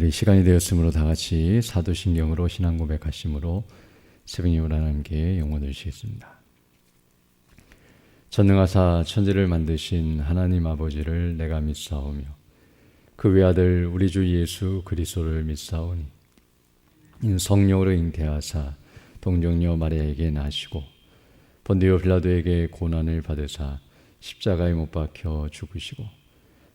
우리 시간이 되었으므로 다 같이 사도신경으로 신앙 고백하심으로 새벽 예물 하나님께 영원 드리시겠습니다. 전능하사 천지를 만드신 하나님 아버지를 내가 믿사오며 그 외아들 우리 주 예수 그리스도를 믿사오니 성령으로 잉태하사 동정녀 마리아에게 나시고 본디오 빌라도에게 고난을 받으사 십자가에 못 박혀 죽으시고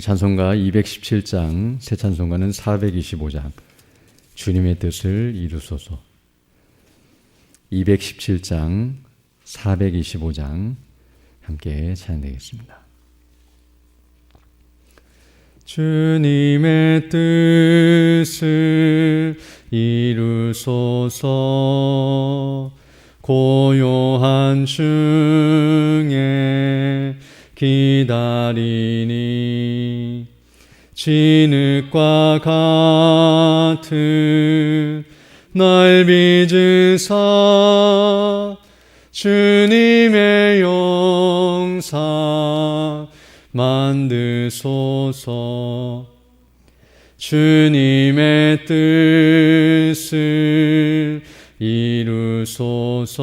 찬송가 217장, 새 찬송가는 425장, 주님의 뜻을 이루소서. 217장, 425장, 함께 찬양되겠습니다. 주님의 뜻을 이루소서 고요한 중에 기다리니 진흙과 같은 날 빚으사 주님의 영상 만드소서. 주님의 뜻을 이루소서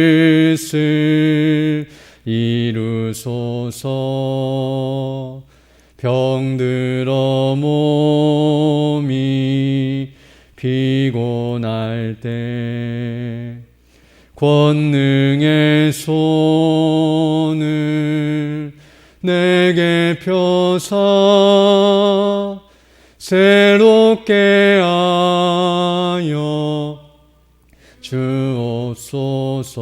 이루소서. 병들어 몸이 피곤할 때 권능의 손을 내게 펴사 새롭게 하여 주옵소서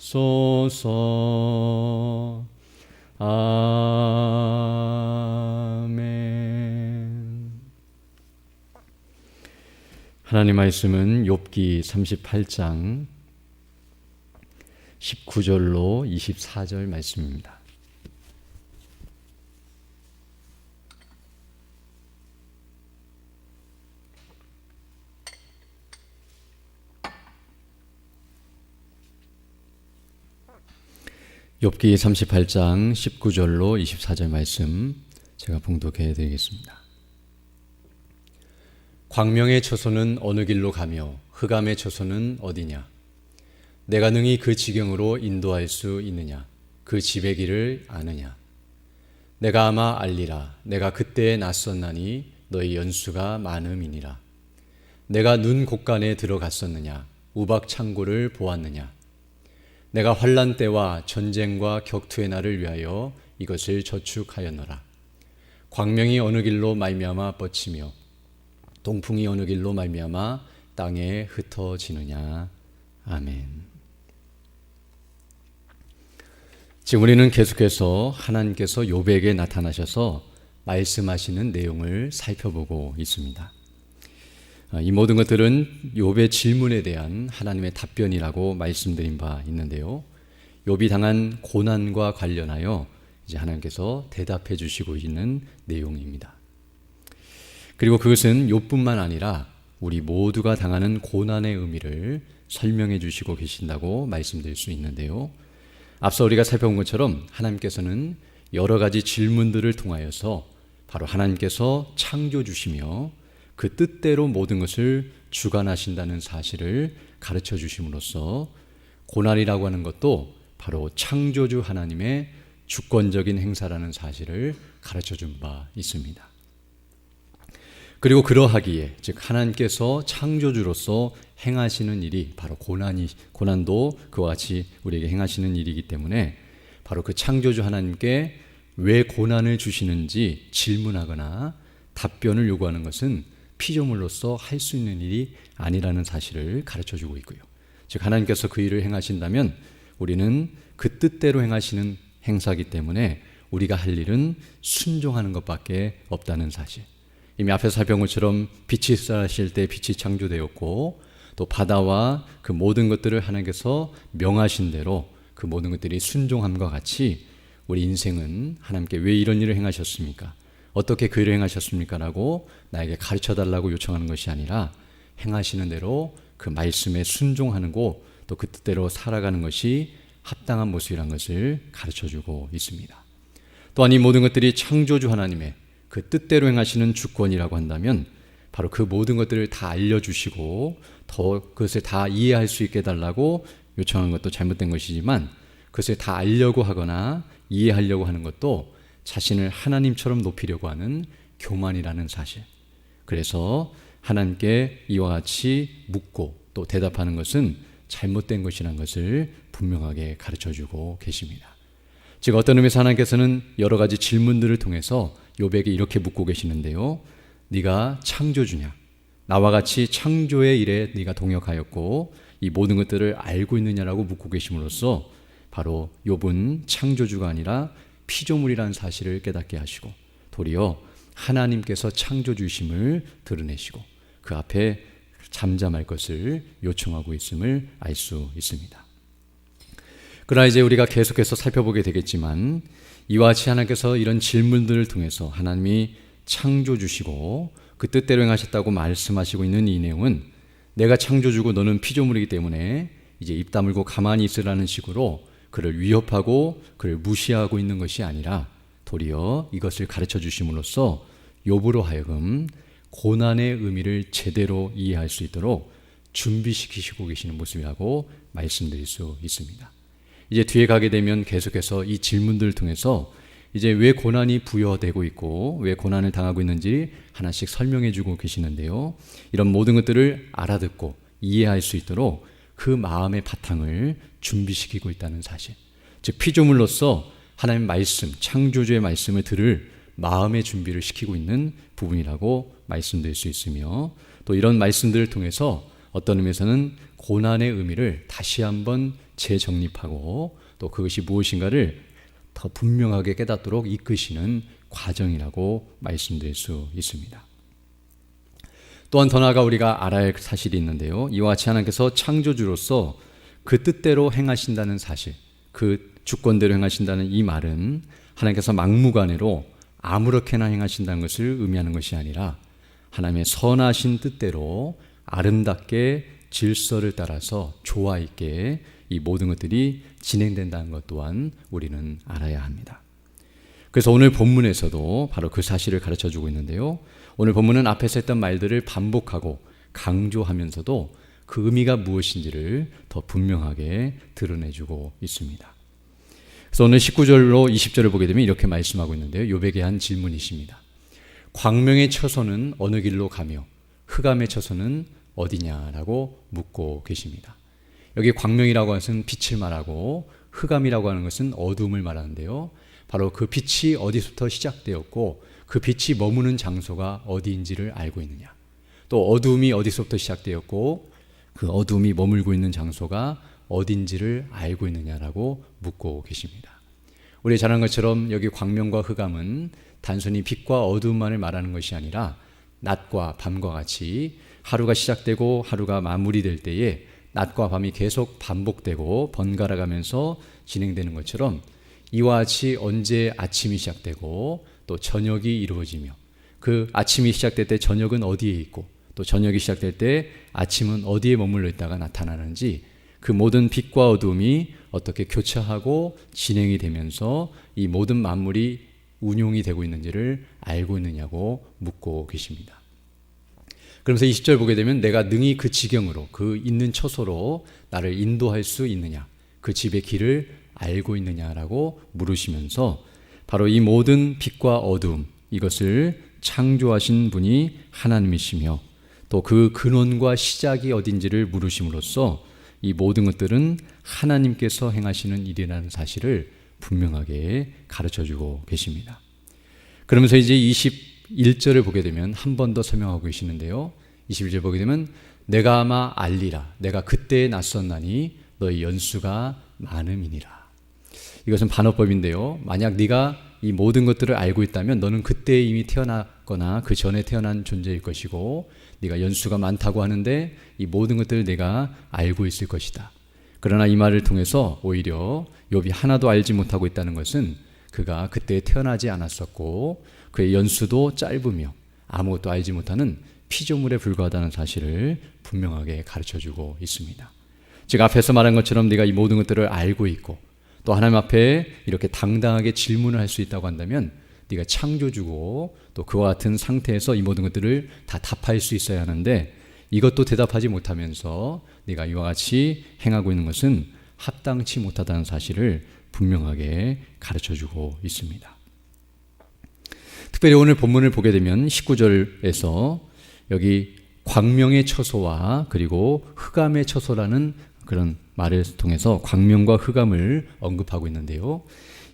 소서. 아멘. 하나님 말씀은 욥기 38장 19절로 24절 말씀입니다. 욥기 38장 19절로 24절 말씀 제가 봉독해 드리겠습니다. 광명의 처소는 어느 길로 가며 흑암의 처소는 어디냐? 내가 능히 그 지경으로 인도할 수 있느냐? 그 집의 길을 아느냐? 내가 아마 알리라. 내가 그때에 낯섰나니 너희 연수가 많음이니라. 내가 눈 곳간에 들어갔었느냐? 우박 창고를 보았느냐? 내가 환란 때와 전쟁과 격투의 날을 위하여 이것을 저축하였노라. 광명이 어느 길로 말미암아 뻗치며 동풍이 어느 길로 말미암아 땅에 흩어지느냐. 아멘. 지금 우리는 계속해서 하나님께서 요백에 나타나셔서 말씀하시는 내용을 살펴보고 있습니다. 이 모든 것들은 욥의 질문에 대한 하나님의 답변이라고 말씀드린 바 있는데요. 욥이 당한 고난과 관련하여 이제 하나님께서 대답해 주시고 있는 내용입니다. 그리고 그것은 욥뿐만 아니라 우리 모두가 당하는 고난의 의미를 설명해 주시고 계신다고 말씀드릴 수 있는데요. 앞서 우리가 살펴본 것처럼 하나님께서는 여러 가지 질문들을 통하여서 바로 하나님께서 창조 주시며 그 뜻대로 모든 것을 주관하신다는 사실을 가르쳐 주심으로써 고난이라고 하는 것도 바로 창조주 하나님의 주권적인 행사라는 사실을 가르쳐 준 바 있습니다. 그리고 그러하기에 즉 하나님께서 창조주로서 행하시는 일이 바로 고난이 고난도 그와 같이 우리에게 행하시는 일이기 때문에 바로 그 창조주 하나님께 왜 고난을 주시는지 질문하거나 답변을 요구하는 것은 피조물로서 할 수 있는 일이 아니라는 사실을 가르쳐 주고 있고요. 즉 하나님께서 그 일을 행하신다면 우리는 그 뜻대로 행하시는 행사기 때문에 우리가 할 일은 순종하는 것밖에 없다는 사실. 이미 앞에서 살펴본 것처럼 빛이 쌓으실 때 빛이 창조되었고 또 바다와 그 모든 것들을 하나님께서 명하신 대로 그 모든 것들이 순종함과 같이 우리 인생은 하나님께 왜 이런 일을 행하셨습니까? 어떻게 그 일을 행하셨습니까? 라고 나에게 가르쳐 달라고 요청하는 것이 아니라 행하시는 대로 그 말씀에 순종하는 고 또 그 뜻대로 살아가는 것이 합당한 모습이란 것을 가르쳐 주고 있습니다. 또한 이 모든 것들이 창조주 하나님의 그 뜻대로 행하시는 주권이라고 한다면 바로 그 모든 것들을 다 알려주시고 더 그것을 다 이해할 수 있게 달라고 요청한 것도 잘못된 것이지만 그것을 다 알려고 하거나 이해하려고 하는 것도 자신을 하나님처럼 높이려고 하는 교만이라는 사실. 그래서 하나님께 이와 같이 묻고 또 대답하는 것은 잘못된 것이라는 것을 분명하게 가르쳐 주고 계십니다. 즉 어떤 의미에서 하나님께서는 여러 가지 질문들을 통해서 요백에 이렇게 묻고 계시는데요. 네가 창조주냐? 나와 같이 창조의 일에 네가 동역하였고 이 모든 것들을 알고 있느냐라고 묻고 계심으로써 바로 욥은 창조주가 아니라 피조물이라는 사실을 깨닫게 하시고 도리어 하나님께서 창조주심을 드러내시고 그 앞에 잠잠할 것을 요청하고 있음을 알 수 있습니다. 그러나 이제 우리가 계속해서 살펴보게 되겠지만 이와 같이 하나님께서 이런 질문들을 통해서 하나님이 창조주시고 그 뜻대로 행하셨다고 말씀하시고 있는 이 내용은 내가 창조주고 너는 피조물이기 때문에 이제 입 다물고 가만히 있으라는 식으로 그를 위협하고 그를 무시하고 있는 것이 아니라 도리어 이것을 가르쳐 주심으로써 욥으로 하여금 고난의 의미를 제대로 이해할 수 있도록 준비시키시고 계시는 모습이라고 말씀드릴 수 있습니다. 이제 뒤에 가게 되면 계속해서 이 질문들을 통해서 이제 왜 고난이 부여되고 있고 왜 고난을 당하고 있는지 하나씩 설명해 주고 계시는데요. 이런 모든 것들을 알아듣고 이해할 수 있도록 그 마음의 바탕을 준비시키고 있다는 사실. 즉 피조물로서 하나님 말씀, 창조주의 말씀을 들을 마음의 준비를 시키고 있는 부분이라고 말씀드릴 수 있으며 또 이런 말씀들을 통해서 어떤 의미에서는 고난의 의미를 다시 한번 재정립하고 또 그것이 무엇인가를 더 분명하게 깨닫도록 이끄시는 과정이라고 말씀드릴 수 있습니다. 또한 더 나아가 우리가 알아야 할 사실이 있는데요. 이와 같이 하나님께서 창조주로서 그 뜻대로 행하신다는 사실, 그 주권대로 행하신다는 이 말은 하나님께서 막무가내로 아무렇게나 행하신다는 것을 의미하는 것이 아니라 하나님의 선하신 뜻대로 아름답게 질서를 따라서 조화 있게 이 모든 것들이 진행된다는 것 또한 우리는 알아야 합니다. 그래서 오늘 본문에서도 바로 그 사실을 가르쳐 주고 있는데요. 오늘 본문은 앞에서 했던 말들을 반복하고 강조하면서도 그 의미가 무엇인지를 더 분명하게 드러내주고 있습니다. 그래서 오늘 19절로 20절을 보게 되면 이렇게 말씀하고 있는데요. 요백에 한 질문이십니다. 광명의 처소는 어느 길로 가며 흑암의 처소는 어디냐라고 묻고 계십니다. 여기 광명이라고 하는 것은 빛을 말하고 흑암이라고 하는 것은 어둠을 말하는데요. 바로 그 빛이 어디서부터 시작되었고 그 빛이 머무는 장소가 어디인지를 알고 있느냐. 또 어둠이 어디서부터 시작되었고 그 어둠이 머물고 있는 장소가 어딘지를 알고 있느냐라고 묻고 계십니다. 우리 잘 아는 것처럼 여기 광명과 흑암은 단순히 빛과 어둠만을 말하는 것이 아니라 낮과 밤과 같이 하루가 시작되고 하루가 마무리될 때에 낮과 밤이 계속 반복되고 번갈아 가면서 진행되는 것처럼 이와 같이 언제 아침이 시작되고 또 저녁이 이루어지며 그 아침이 시작될 때 저녁은 어디에 있고 또 저녁이 시작될 때 아침은 어디에 머물러 있다가 나타나는지 그 모든 빛과 어둠이 어떻게 교차하고 진행이 되면서 이 모든 만물이 운용이 되고 있는지를 알고 있느냐고 묻고 계십니다. 그러면서 20절 보게 되면 내가 능히 그 지경으로 그 있는 처소로 나를 인도할 수 있느냐 그 집의 길을 알고 있느냐라고 물으시면서 바로 이 모든 빛과 어둠 이것을 창조하신 분이 하나님이시며 또 그 근원과 시작이 어딘지를 물으심으로써 이 모든 것들은 하나님께서 행하시는 일이라는 사실을 분명하게 가르쳐 주고 계십니다. 그러면서 이제 21절을 보게 되면 한 번 더 설명하고 계시는데요. 21절 보게 되면 내가 아마 알리라. 내가 그때에 낯섰나니 너희 연수가 많음이니라. 이것은 반어법인데요. 만약 네가 이 모든 것들을 알고 있다면 너는 그때 이미 태어났거나 그 전에 태어난 존재일 것이고 네가 연수가 많다고 하는데 이 모든 것들을 내가 알고 있을 것이다. 그러나 이 말을 통해서 오히려 욥이 하나도 알지 못하고 있다는 것은 그가 그때 태어나지 않았었고 그의 연수도 짧으며 아무것도 알지 못하는 피조물에 불과하다는 사실을 분명하게 가르쳐 주고 있습니다. 즉 앞에서 말한 것처럼 네가 이 모든 것들을 알고 있고 또 하나님 앞에 이렇게 당당하게 질문을 할 수 있다고 한다면 네가 창조주고 또 그와 같은 상태에서 이 모든 것들을 다 답할 수 있어야 하는데 이것도 대답하지 못하면서 네가 이와 같이 행하고 있는 것은 합당치 못하다는 사실을 분명하게 가르쳐 주고 있습니다. 특별히 오늘 본문을 보게 되면 19절에서 여기 광명의 처소와 그리고 흑암의 처소라는 그런 말을 통해서 광명과 흑암을 언급하고 있는데요.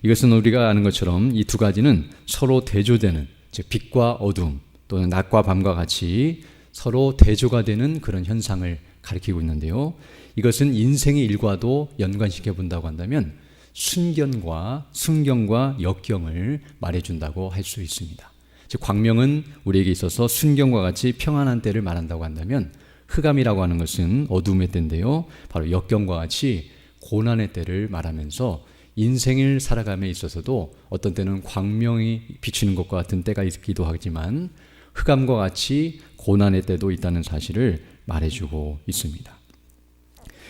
이것은 우리가 아는 것처럼 이 두 가지는 서로 대조되는 즉 빛과 어둠 또는 낮과 밤과 같이 서로 대조가 되는 그런 현상을 가리키고 있는데요. 이것은 인생의 일과도 연관시켜 본다고 한다면 순견과 순경과 역경을 말해준다고 할 수 있습니다. 즉 광명은 우리에게 있어서 순경과 같이 평안한 때를 말한다고 한다면 흑암이라고 하는 것은 어둠의 때인데요. 바로 역경과 같이 고난의 때를 말하면서 인생을 살아감에 있어서도 어떤 때는 광명이 비치는 것과 같은 때가 있기도 하지만 흑암과 같이 고난의 때도 있다는 사실을 말해주고 있습니다.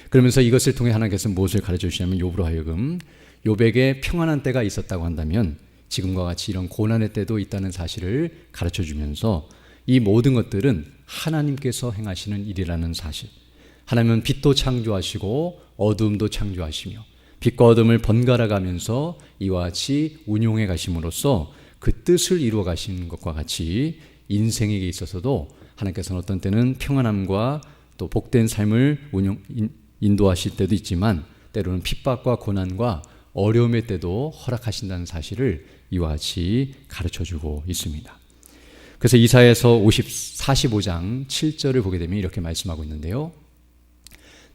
그러면서 이것을 통해 하나님께서 무엇을 가르쳐 주시냐면 욥으로 하여금 욥에게 평안한 때가 있었다고 한다면 지금과 같이 이런 고난의 때도 있다는 사실을 가르쳐 주면서 이 모든 것들은 하나님께서 행하시는 일이라는 사실. 하나님은 빛도 창조하시고 어둠도 창조하시며 빛과 어둠을 번갈아 가면서 이와 같이 운용해 가심으로써 그 뜻을 이루어 가시는 것과 같이 인생에게 있어서도 하나님께서는 어떤 때는 평안함과 또 복된 삶을 운용 인도하실 때도 있지만 때로는 핍박과 고난과 어려움의 때도 허락하신다는 사실을 이와 같이 가르쳐 주고 있습니다. 그래서 이사에서 50, 45장 7절을 보게 되면 이렇게 말씀하고 있는데요.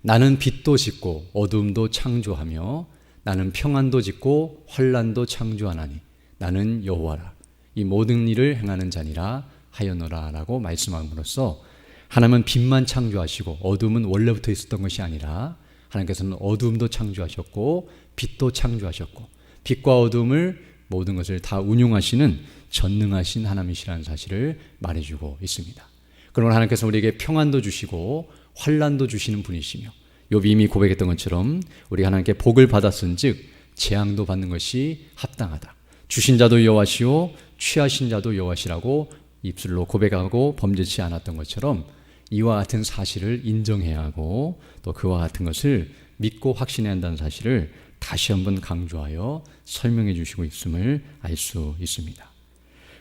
나는 빛도 짓고 어둠도 창조하며 나는 평안도 짓고 환란도 창조하나니 나는 여호와라. 이 모든 일을 행하는 자니라 하여노라라고 말씀함으로써 하나님은 빛만 창조하시고 어둠은 원래부터 있었던 것이 아니라 하나님께서는 어둠도 창조하셨고 빛도 창조하셨고 빛과 어둠을 모든 것을 다 운용하시는 전능하신 하나님이시라는 사실을 말해주고 있습니다. 그러므로 하나님께서 우리에게 평안도 주시고 환란도 주시는 분이시며 욥이 이미 고백했던 것처럼 우리 하나님께 복을 받았은즉 재앙도 받는 것이 합당하다. 주신 자도 여호와시오 취하신 자도 여호와시라고 입술로 고백하고 범죄치 않았던 것처럼 이와 같은 사실을 인정해야 하고 또 그와 같은 것을 믿고 확신해야 한다는 사실을 다시 한번 강조하여 설명해 주시고 있음을 알 수 있습니다.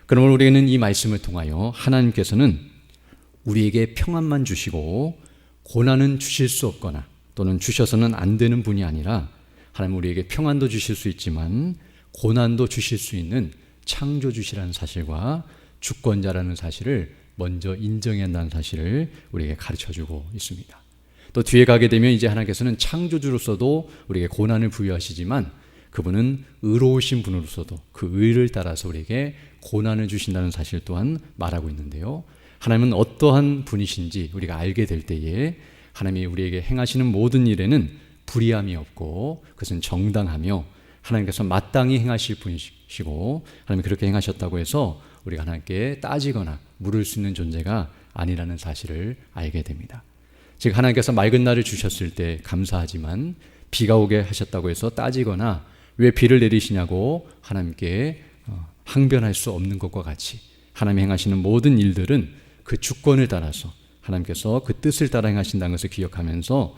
그러므로 우리는 이 말씀을 통하여 하나님께서는 우리에게 평안만 주시고 고난은 주실 수 없거나 또는 주셔서는 안 되는 분이 아니라 하나님 우리에게 평안도 주실 수 있지만 고난도 주실 수 있는 창조주시라는 사실과 주권자라는 사실을 먼저 인정해야 한다는 사실을 우리에게 가르쳐 주고 있습니다. 또 뒤에 가게 되면 이제 하나님께서는 창조주로서도 우리에게 고난을 부여하시지만 그분은 의로우신 분으로서도 그 의를 따라서 우리에게 고난을 주신다는 사실 또한 말하고 있는데요. 하나님은 어떠한 분이신지 우리가 알게 될 때에 하나님이 우리에게 행하시는 모든 일에는 불의함이 없고 그것은 정당하며 하나님께서 마땅히 행하실 분이시고 하나님이 그렇게 행하셨다고 해서 우리가 하나님께 따지거나 물을 수 있는 존재가 아니라는 사실을 알게 됩니다. 즉 하나님께서 맑은 날을 주셨을 때 감사하지만 비가 오게 하셨다고 해서 따지거나 왜 비를 내리시냐고 하나님께 어, 항변할 수 없는 것과 같이 하나님 행하시는 모든 일들은 그 주권을 따라서 하나님께서 그 뜻을 따라 행하신다는 것을 기억하면서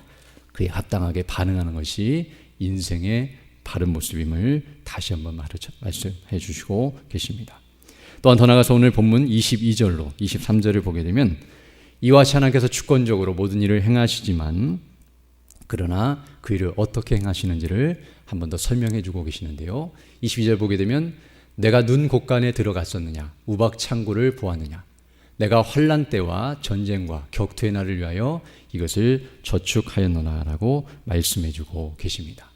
그에 합당하게 반응하는 것이 인생의 바른 모습임을 다시 한번 말씀해 주시고 계십니다. 또한 더 나가서 오늘 본문 22절로 23절을 보게 되면 이와 같이 하나님께서 주권적으로 모든 일을 행하시지만 그러나 그 일을 어떻게 행하시는지를 한 번 더 설명해 주고 계시는데요. 22절 보게 되면 내가 눈 곳간에 들어갔었느냐? 우박 창고를 보았느냐? 내가 환란 때와 전쟁과 격투의 날을 위하여 이것을 저축하였노라라고 말씀해 주고 계십니다.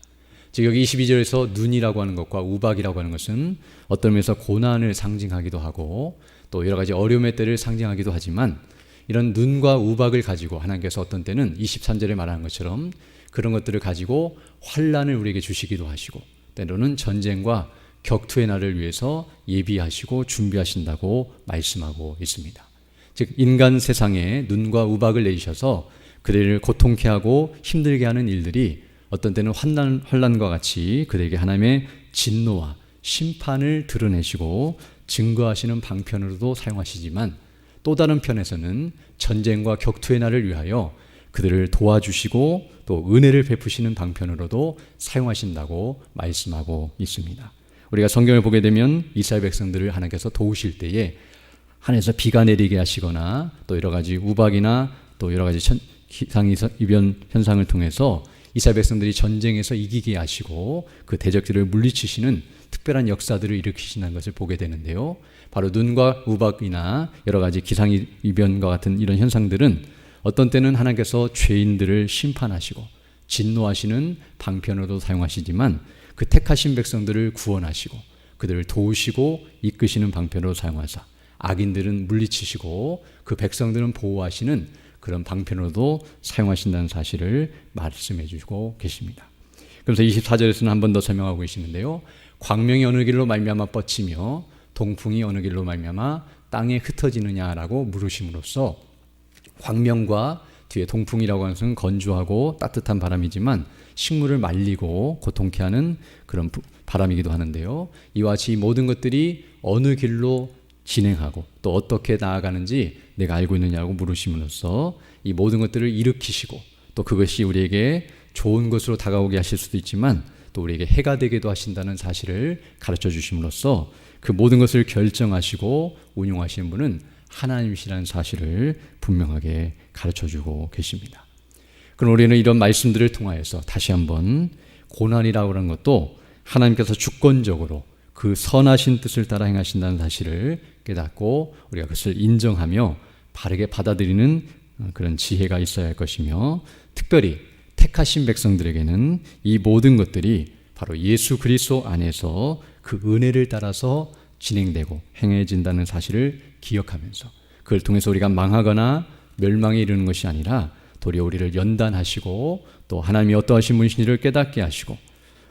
즉 여기 22절에서 눈이라고 하는 것과 우박이라고 하는 것은 어떤 면에서 고난을 상징하기도 하고 또 여러 가지 어려움의 때를 상징하기도 하지만 이런 눈과 우박을 가지고 하나님께서 어떤 때는 23절에 말하는 것처럼 그런 것들을 가지고 환란을 우리에게 주시기도 하시고 때로는 전쟁과 격투의 날을 위해서 예비하시고 준비하신다고 말씀하고 있습니다. 즉 인간 세상에 눈과 우박을 내리셔서 그들을 고통케 하고 힘들게 하는 일들이 어떤 때는 환난 환란과 같이 그들에게 하나님의 진노와 심판을 드러내시고 증거하시는 방편으로도 사용하시지만 또 다른 편에서는 전쟁과 격투의 날을 위하여 그들을 도와주시고 또 은혜를 베푸시는 방편으로도 사용하신다고 말씀하고 있습니다. 우리가 성경을 보게 되면 이스라엘 백성들을 하나님께서 도우실 때에 하늘에서 비가 내리게 하시거나 또 여러 가지 우박이나 또 여러 가지 기상 이변 현상을 통해서 이스라엘 백성들이 전쟁에서 이기게 하시고 그 대적들을 물리치시는 특별한 역사들을 일으키시는 것을 보게 되는데요. 바로 눈과 우박이나 여러 가지 기상 이변과 같은 이런 현상들은 어떤 때는 하나님께서 죄인들을 심판하시고 진노하시는 방편으로도 사용하시지만 그 택하신 백성들을 구원하시고 그들을 도우시고 이끄시는 방편으로 사용하사 악인들은 물리치시고 그 백성들은 보호하시는 그런 방편으로도 사용하신다는 사실을 말씀해 주시고 계십니다. 그래서 24절에서는 한 번 더 설명하고 계시는데요. 광명이 어느 길로 말미암아 뻗치며 동풍이 어느 길로 말미암아 땅에 흩어지느냐라고 물으심으로써 광명과 뒤에 동풍이라고 하는 것은 건조하고 따뜻한 바람이지만 식물을 말리고 고통케 하는 그런 바람이기도 하는데요. 이와 같이 모든 것들이 어느 길로 진행하고 또 어떻게 나아가는지 내가 알고 있느냐고 물으심으로써 이 모든 것들을 일으키시고 또 그것이 우리에게 좋은 것으로 다가오게 하실 수도 있지만 또 우리에게 해가 되기도 하신다는 사실을 가르쳐 주심으로써 그 모든 것을 결정하시고 운용하시는 분은 하나님이시라는 사실을 분명하게 가르쳐 주고 계십니다. 그럼 우리는 이런 말씀들을 통하여서 다시 한번 고난이라고 하는 것도 하나님께서 주권적으로 그 선하신 뜻을 따라 행하신다는 사실을 깨닫고 우리가 그것을 인정하며 바르게 받아들이는 그런 지혜가 있어야 할 것이며 특별히 택하신 백성들에게는 이 모든 것들이 바로 예수 그리스도 안에서 그 은혜를 따라서 진행되고 행해진다는 사실을 기억하면서 그걸 통해서 우리가 망하거나 멸망에 이르는 것이 아니라 도리어 우리를 연단하시고 또 하나님이 어떠하신 분이신지를 깨닫게 하시고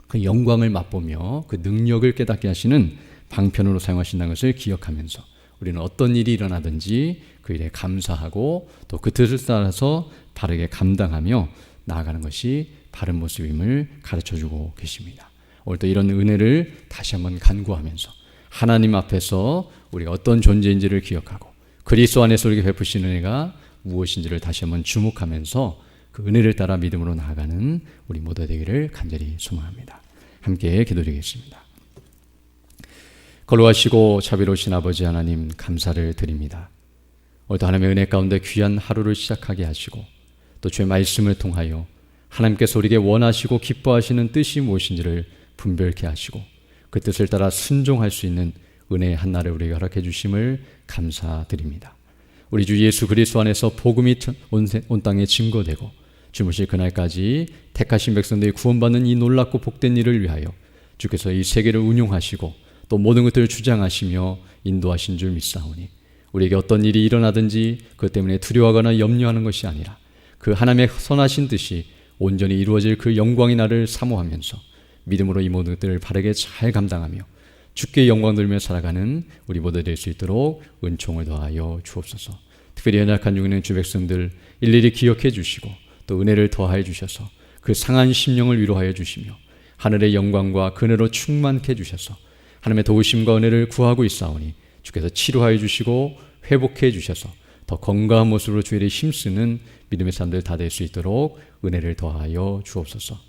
그 영광을 맛보며 그 능력을 깨닫게 하시는 방편으로 사용하신다는 것을 기억하면서 우리는 어떤 일이 일어나든지 그 일에 감사하고 또 그 뜻을 따라서 바르게 감당하며 나아가는 것이 바른 모습임을 가르쳐 주고 계십니다. 오늘도 이런 은혜를 다시 한번 간구하면서 하나님 앞에서 우리가 어떤 존재인지를 기억하고 그리스도 안에서 우리에게 베푸신 은혜가 무엇인지를 다시 한번 주목하면서 그 은혜를 따라 믿음으로 나아가는 우리 모두 되기를 간절히 소망합니다. 함께 기도드리겠습니다. 걸어가시고 자비로우신 아버지 하나님 감사를 드립니다. 오늘도 하나님의 은혜 가운데 귀한 하루를 시작하게 하시고 또 주의 말씀을 통하여 하나님께서 우리에게 원하시고 기뻐하시는 뜻이 무엇인지를 분별케 하시고 그 뜻을 따라 순종할 수 있는 은혜의 한날을 우리에게 허락해 주심을 감사드립니다. 우리 주 예수 그리스도 안에서 복음이 온 땅에 증거되고 주무실 그날까지 택하신 백성들이 구원받는 이 놀랍고 복된 일을 위하여 주께서 이 세계를 운용하시고 또 모든 것들을 주장하시며 인도하신 줄 믿사오니 우리에게 어떤 일이 일어나든지 그 때문에 두려워하거나 염려하는 것이 아니라 그 하나님의 선하신 뜻이 온전히 이루어질 그 영광의 날을 사모하면서 믿음으로 이 모든 것들을 바르게 잘 감당하며 주께 영광 돌며 살아가는 우리 모두 될 수 있도록 은총을 더하여 주옵소서. 특별히 연약한 중에 있는 주 백성들 일일이 기억해 주시고 또 은혜를 더하여 주셔서 그 상한 심령을 위로하여 주시며 하늘의 영광과 그네로 충만케 주셔서 하나님의 도우심과 은혜를 구하고 있사오니 주께서 치료하여 주시고 회복해 주셔서 더 건강한 모습으로 주의 일에 힘쓰는 믿음의 사람들 다 될 수 있도록 은혜를 더하여 주옵소서.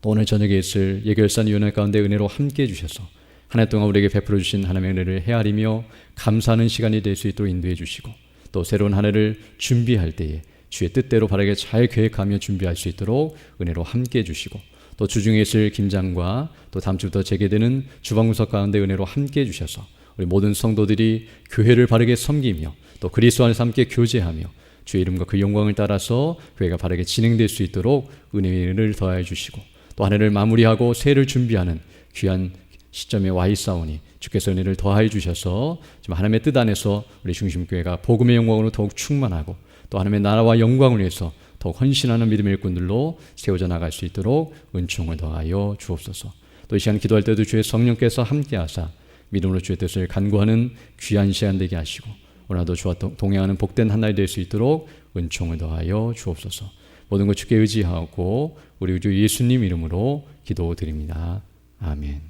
또 오늘 저녁에 있을 예결산 위원회 가운데 은혜로 함께 해 주셔서 한 해 동안 우리에게 베풀어 주신 하나님의 은혜를 헤아리며 감사하는 시간이 될 수 있도록 인도해 주시고 또 새로운 한 해를 준비할 때에 주의 뜻대로 바르게 잘 계획하며 준비할 수 있도록 은혜로 함께 해 주시고 또 주중에 있을 김장과 또 다음 주부터 재개되는 주방구석 가운데 은혜로 함께 해 주셔서 우리 모든 성도들이 교회를 바르게 섬기며 또 그리스도 안에서 함께 교제하며 주의 이름과 그 영광을 따라서 교회가 바르게 진행될 수 있도록 은혜를 더하여 주시고 또 한 해를 마무리하고 새해를 준비하는 귀한 시점에 와 있사오니 주께서 은혜를 더하여 주셔서 지금 하나님의 뜻 안에서 우리 중심교회가 복음의 영광으로 더욱 충만하고 또 하나님의 나라와 영광을 위해서 더욱 헌신하는 믿음의 일꾼들로 세워져 나갈 수 있도록 은총을 더하여 주옵소서. 또 이 시간 기도할 때도 주의 성령께서 함께하사 믿음으로 주의 뜻을 간구하는 귀한 시간 되게 하시고 오늘도 주와 동행하는 복된 한 날이 될 수 있도록 은총을 더하여 주옵소서. 모든 것 주께 의지하고 우리 주 예수님 이름으로 기도드립니다. 아멘.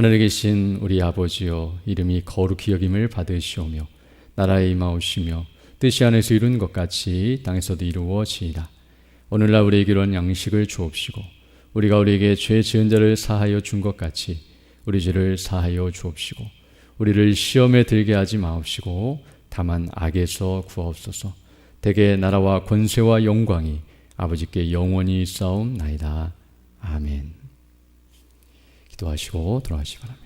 하늘에 계신 우리 아버지여 이름이 거룩히 여김을 받으시오며 나라에 임하오시며 뜻이 안에서 이룬 것 같이 땅에서도 이루어지이다. 오늘날 우리에게 이런 양식을 주옵시고 우리가 우리에게 죄 지은 자를 사하여 준 것 같이 우리 죄를 사하여 주옵시고 우리를 시험에 들게 하지 마옵시고 다만 악에서 구하옵소서. 대개 나라와 권세와 영광이 아버지께 영원히 싸움나이다. 아멘. 기도하시고 돌아가시기 바랍니다.